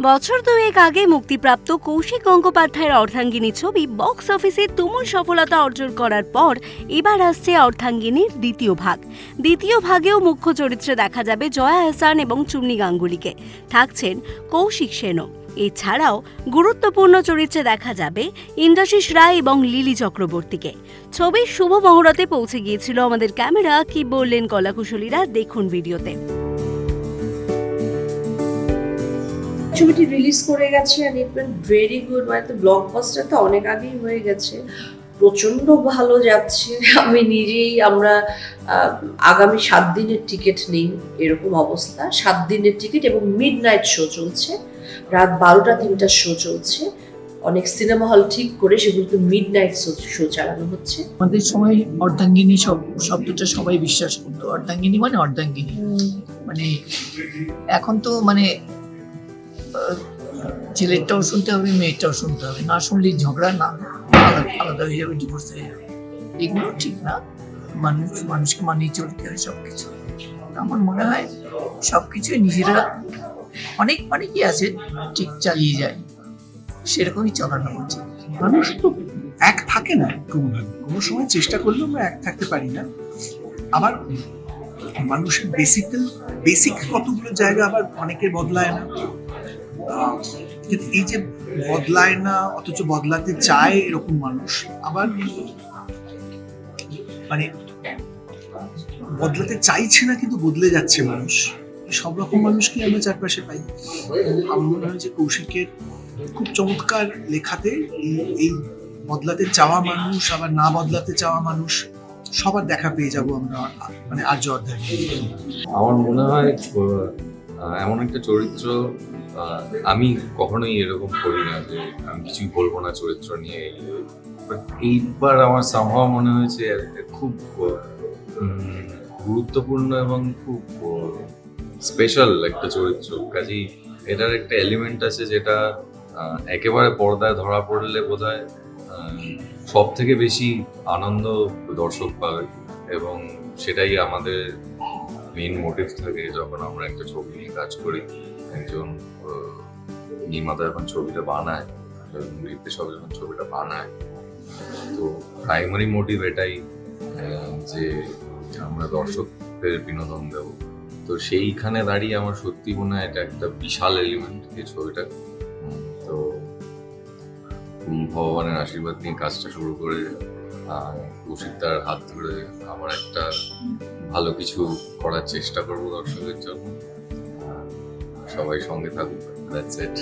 বছর দুয়েক আগে মুক্তিপ্রাপ্ত কৌশিক গঙ্গোপাধ্যায়ের অর্ধাঙ্গিনী ছবি বক্স অফিসে তুমুল সফলতা অর্জন করার পর এবার আসছে অর্ধাঙ্গিনীর দ্বিতীয় ভাগ। দ্বিতীয় ভাগেও মুখ্য চরিত্রে দেখা যাবে জয়া হাসান এবং চুমনি গাঙ্গুলিকে। থাকছেন কৌশিক সেনও। এছাড়াও গুরুত্বপূর্ণ চরিত্রে দেখা যাবে ইন্দ্রাশিস রায় এবং লিলি চক্রবর্তীকে। ছবির শুভ মহরতে পৌঁছে গিয়েছিল আমাদের ক্যামেরা। কি বললেন কলাকুশলীরা, দেখুন ভিডিওতে। ছবিটি রিলিজ করে গেছে অ্যান্ড ইট ভেরি গুড মানে তো ব্লকবাস্টার তো অনেক আগেই হয়ে গেছে। প্রচণ্ড ভালো যাচ্ছে। আমি নিজেই আমরা আগামী সাত দিনের টিকিট নেই এরকম অবস্থা। সাত দিনের টিকিট এবং মিড নাইট শো চলছে। রাত বারোটা তিনটার শো চলছে। অনেক সিনেমা হল ঠিক করে সেগুলোতে মিড নাইট শো চালানো হচ্ছে। আমাদের সময় অর্ধাঙ্গিনী সব শব্দটা সবাই বিশ্বাস করতো। অর্ধাঙ্গিনী মানে অর্ধাঙ্গিনী। মানে এখন তো মানে ছেলেরটাও শুনতে হবে, মেয়েরটাও শুনতে হবে। না শুনলে ঝগড়া না, আলাদা হয়ে যাবে ডিভোর্স হয়ে যাবে। এগুলো ঠিক না। মানুষ, মানুষকে মানিয়ে চলতে হয় সব কিছু আমার মনে হয় সব কিছুই নিজেরা অনেক, অনেকই আছে, ঠিক চালিয়ে যায়। সেরকমই চালানো উচিত মানুষ তো এক থাকে না কোনোভাবে। কোনো সময় চেষ্টা করলেও আমরা এক থাকতে পারি না। আবার মানুষের বেসিক্যাল বেসিক কতগুলো জায়গা আবার অনেকের বদলায় না। এই যে বদলায় না, অথচ বদলাতে চায় এরকম মানুষ, আবার মানে বদলাতে চাইছে না, কিন্তু বদলে যাচ্ছে মানুষ। সব রকম মানুষকে আমরা চারপাশে পাই। আমার মনে হয় যে কৌশিকের খুব চমৎকার লেখাতে এই বদলাতে চাওয়া মানুষ, আবার না বদলাতে চাওয়া মানুষ, সবার দেখা পেয়ে যাব আমরা মানে আর্য অধ্যায়। আমার মনে হয় এমন একটা চরিত্র আমি কখনোই এরকম করি না যে আমি কিছুই বলব না চরিত্র নিয়ে। এইবার আমার সামহাও মনে হয়েছে খুব গুরুত্বপূর্ণ এবং খুব স্পেশাল একটা চরিত্র। কাজেই এটার একটা এলিমেন্ট আছে যেটা একেবারে পর্দায় ধরা পড়লে বোধ হয় সব থেকে বেশি আনন্দ দর্শক পাবে এবং সেটাই আমাদের মেইন মোটিভ থাকে যখন আমরা একটা ছবি নিয়ে কাজ করি, একজন নির্মাতা যখন ছবিটা বানায় নির্দেশক যখন ছবিটা বানায়, তো প্রাইমারি মোটিভ এটাই যে আমরা দর্শকদের বিনোদন দেব। তো সেইখানে দাঁড়িয়ে আমার সত্যি মনে হয় এটা একটা বিশাল এলিমেন্ট এই ছবিটা। তো ভগবানের আশীর্বাদ নিয়ে কাজটা শুরু করে আহ, কৌশিক হাত ধরে আবার একটা ভালো কিছু করার চেষ্টা করব দর্শকের জন্য। সবাই সঙ্গে থাকুক দ্যাটস ইট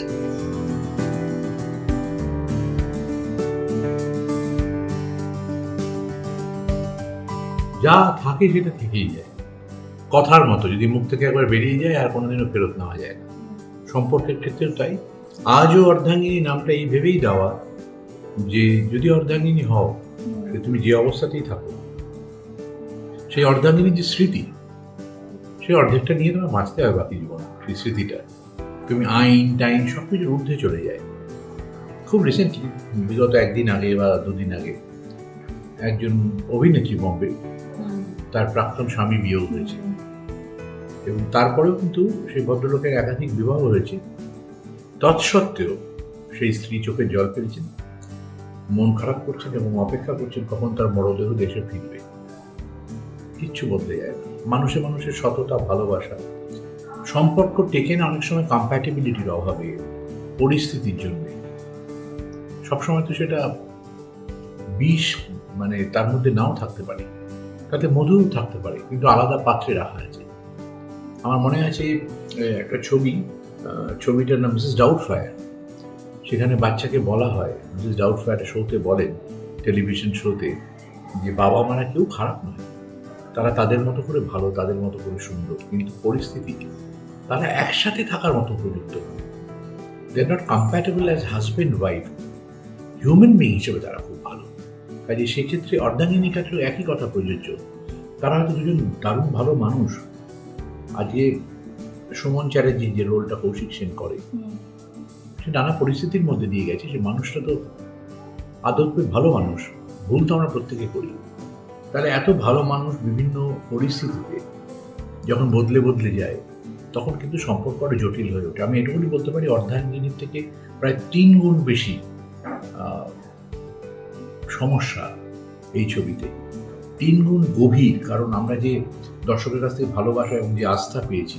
যা থাকে সেটা থেকেই যায়। কথার মতো যদি মুখ থেকে একবার বেরিয়ে যায় আর কোনোদিনও ফেরত নেওয়া যায় না। সম্পর্কের ক্ষেত্রেও তাই। আজও অর্ধাঙ্গিনী নামটা এই ভেবেই দেওয়া যে যদি অর্ধাঙ্গিনী হও সে তুমি যে অবস্থাতেই থাকো। সেই অর্ধাঙ্গিনীর যে স্মৃতি সেই অর্ধেকটা নিয়ে তোমার বাঁচতে হবে বাকি জীবন, সেই স্মৃতিটা। তুমি আইন, টাইন সব কিছুর ঊর্ধ্বে চলে যায়। খুব রিসেন্টলি বিগত একদিন আগে বা দুদিন আগে, একজন অভিনেত্রী বম্বে, তার প্রাক্তন স্বামী বিয়োগ হয়েছে। এবং তারপরেও কিন্তু সেই ভদ্রলোকের একাধিক বিবাহ হয়েছে। তৎসত্ত্বেও সেই স্ত্রী চোখে জল ফেলছেন। মন খারাপ করছেন এবং অপেক্ষা করছেন কখন তার মরদেহ দেশে ফিরবে। কিচ্ছু বদলে যায় না। মানুষে মানুষের সততা, ভালোবাসা, সম্পর্ক টেকে না অনেক সময় কম্প্যাটেবিলিটির অভাবে, পরিস্থিতির জন্যে। সবসময় তো সেটা বিষ মানে তার মধ্যে নাও থাকতে পারে, তাতে মধুও থাকতে পারে, কিন্তু আলাদা পাত্রে রাখা আছে। আমার মনে আছে একটা ছবি ছবিটার নাম মিসেস ডাউট ফায়ার সেখানে বাচ্চাকে বলা হয়। মিসেস ডাউট ফায়ার শোতে বলেন টেলিভিশন শোতে যে বাবা মারা কেউ খারাপ নয়। তারা তাদের মতো করে ভালো, তাদের মতো করে সুন্দর। কিন্তু পরিস্থিতিতে তারা একসাথে থাকার মতো উপযুক্ত they are not compatible as husband wife human being হিসেবে তারা খুব ভালো। কাজে সেক্ষেত্রে অর্ধাঙ্গিনী ক্ষেত্রেও একই কথা প্রযোজ্য। তারা হয়তো দুজন দারুণ ভালো মানুষ। আজকে সুমন চ্যাটার্জি যে রোলটা কৌশিক সেন করে সে নানা পরিস্থিতির মধ্যে দিয়ে গেছে সে মানুষটা তো আদতে ভালো মানুষ, ভুল তো আমরা প্রত্যেকে করি। তাহলে এত ভালো মানুষ বিভিন্ন পরিস্থিতিতে যখন বদলে বদলে যায়, তখন কিন্তু সম্পর্ক আরও জটিল হয়ে ওঠে। আমি এটুকুনি বলতে পারি, অর্ধাঙ্গিনীর থেকে প্রায় তিন গুণ বেশি সমস্যা এই ছবিতে। তিন গুণ গভীর, কারণ আমরা যে দর্শকের কাছ থেকে ভালোবাসা এবং যে আস্থা পেয়েছি,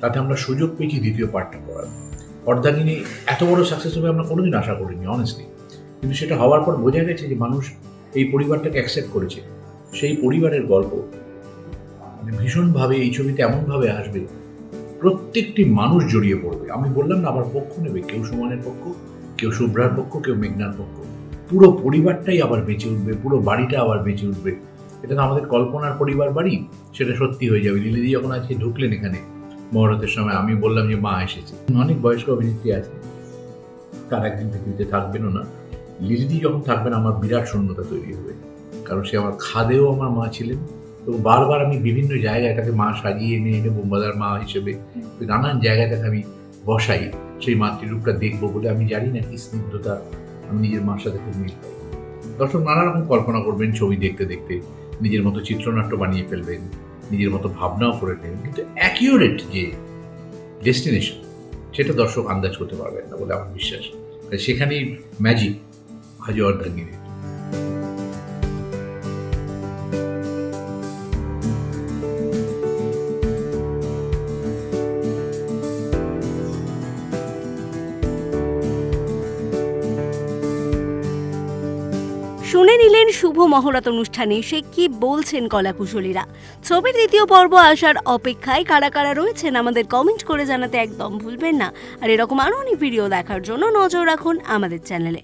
তাতে আমরা সুযোগ পেয়েছি দ্বিতীয় পার্টটা করার। অর্ধাঙ্গিনী এত বড় সাকসেস হবে আমরা কোনোদিন আশা করিনি অনেস্টলি কিন্তু সেটা হওয়ার পর বোঝা গেছে যে মানুষ এই পরিবারটাকে অ্যাকসেপ্ট করেছে। সেই পরিবারের গল্প মানে ভীষণভাবে এই ছবিতে এমনভাবে আসবে, প্রত্যেকটি মানুষ জড়িয়ে পড়বে। আমি বললাম না, আবার পক্ষ নেবে, কেউ সুমনের পক্ষ, কেউ শুভ্রার পক্ষ, কেউ মেঘনার পক্ষ। পুরো পরিবারটাই আবার বেঁচে উঠবে, পুরো বাড়িটা আবার বেঁচে উঠবে। এটা তো আমাদের কল্পনার পরিবার বাড়ি, সেটা সত্যি হয়ে যাবে। লিলিদি যখন আজকে ঢুকলেন এখানে মহরতের সময় আমি বললাম যে মা এসেছে। অনেক বয়স্ক অভিনেত্রী আছে। তার একদিন পৃথিবীতে থাকবেনও না। লিলিদি যখন থাকবেন, আমার বিরাট শূন্যতা তৈরি হবে। কারণ সে আমার খাদেও আমার মা ছিলেন। এবং বারবার আমি বিভিন্ন জায়গায় তাকে মা সাজিয়ে এনে এনে বোম্বাদার মা হিসেবে নানান জায়গায় তাকে আমি বসাই। সেই মাতৃরূপটা দেখব বলে আমি জানি না কি স্নিগ্ধতা আমি নিজের মার সাথে খুব মিল পাই। দর্শক, নানা রকম কল্পনা করবেন ছবি দেখতে দেখতে। নিজের মতো চিত্রনাট্য বানিয়ে ফেলবেন। নিজের মতো ভাবনাও করে নেবেন কিন্তু অ্যাকিউরেট যে ডেস্টিনেশন সেটা দর্শক আন্দাজ করতে পারবেন না বলে আমার বিশ্বাস। তাই সেখানেই ম্যাজিক হাজি অর্ধাঙ্গিনী শুনে শুভ মহরত অনুষ্ঠানে সে কি বলছেন কলাকুশলীরা? ছবির দ্বিতীয় পর্ব আসার অপেক্ষায় কারা কারা রয়েছেন আমাদের কমেন্ট করে জানাতে একদম ভুলবেন না। আর এরকম আরও অনেক ভিডিও দেখার জন্য নজর রাখুন আমাদের চ্যানেলে